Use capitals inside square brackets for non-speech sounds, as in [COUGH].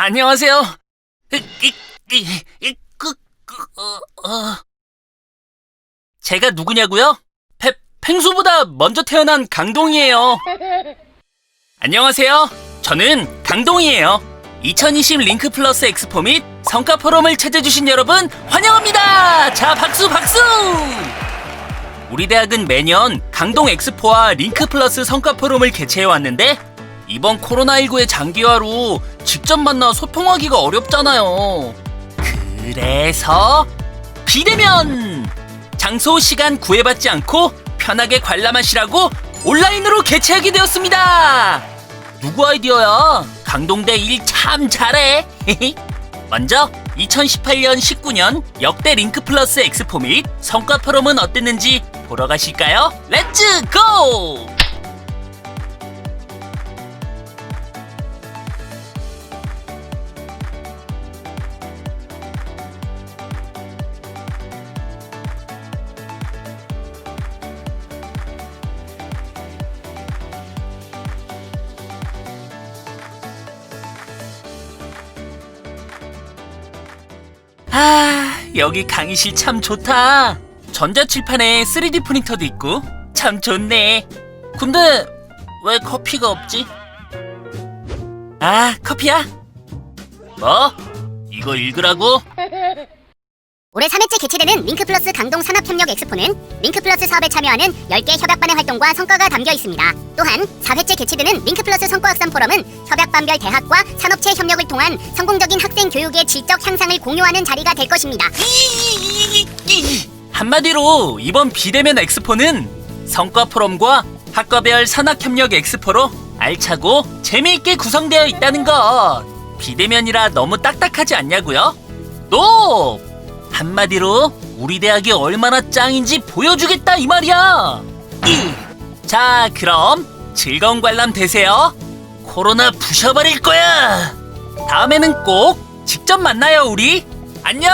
아, 안녕하세요. 어, 어. 제가 누구냐고요? 페, 펭수보다 먼저 태어난 강동이에요. 안녕하세요. 저는 강동이에요. 2020 링크 플러스 엑스포 및 성과 포럼을 찾아주신 여러분 환영합니다. 자, 박수 박수. 우리 대학은 매년 강동 엑스포와 링크 플러스 성과 포럼을 개최해 왔는데 이번 코로나19의 장기화로 직접 만나 소통하기가 어렵잖아요. 그래서 비대면 장소 시간 구애받지 않고 편하게 관람하시라고 온라인으로 개최하게 되었습니다. 누구 아이디어야? 강동대 일 참 잘해. [LAUGHS] 먼저 2018년 19년 역대 링크 플러스 엑스포 및 성과 포럼은 어땠는지 보러 가실까요? 렛츠 고! 아, 여기 강의실 참 좋다. 전자칠판에 3D 프린터도 있고 참 좋네. 근데 왜 커피가 없지? 아, 커피야? 뭐? 이거 읽으라고? 올해 3회째 개최되는 링크플러스 강동 산업협력 엑스포는 링크플러스 사업에 참여하는 10개 협약반의 활동과 성과가 담겨 있습니다. 또한 4회째 개최되는 링크플러스 성과 확산 포럼은 협약반별 대학과 산업체 협력을 통한 성공적인 학생 교육의 질적 향상을 공유하는 자리가 될 것입니다. [LAUGHS] 한마디로 이번 비대면 엑스포는 성과 포럼과 학과별 산학협력 엑스포로 알차고 재미있게 구성되어 있다는 것. 비대면이라 너무 딱딱하지 않냐고요? 또 한마디로 우리 대학이 얼마나 짱인지 보여주겠다 이 말이야. 이. 자, 그럼 즐거운 관람 되세요. 코로나 부셔버릴 거야. 다음에는 꼭 직접 만나요, 우리. 안녕!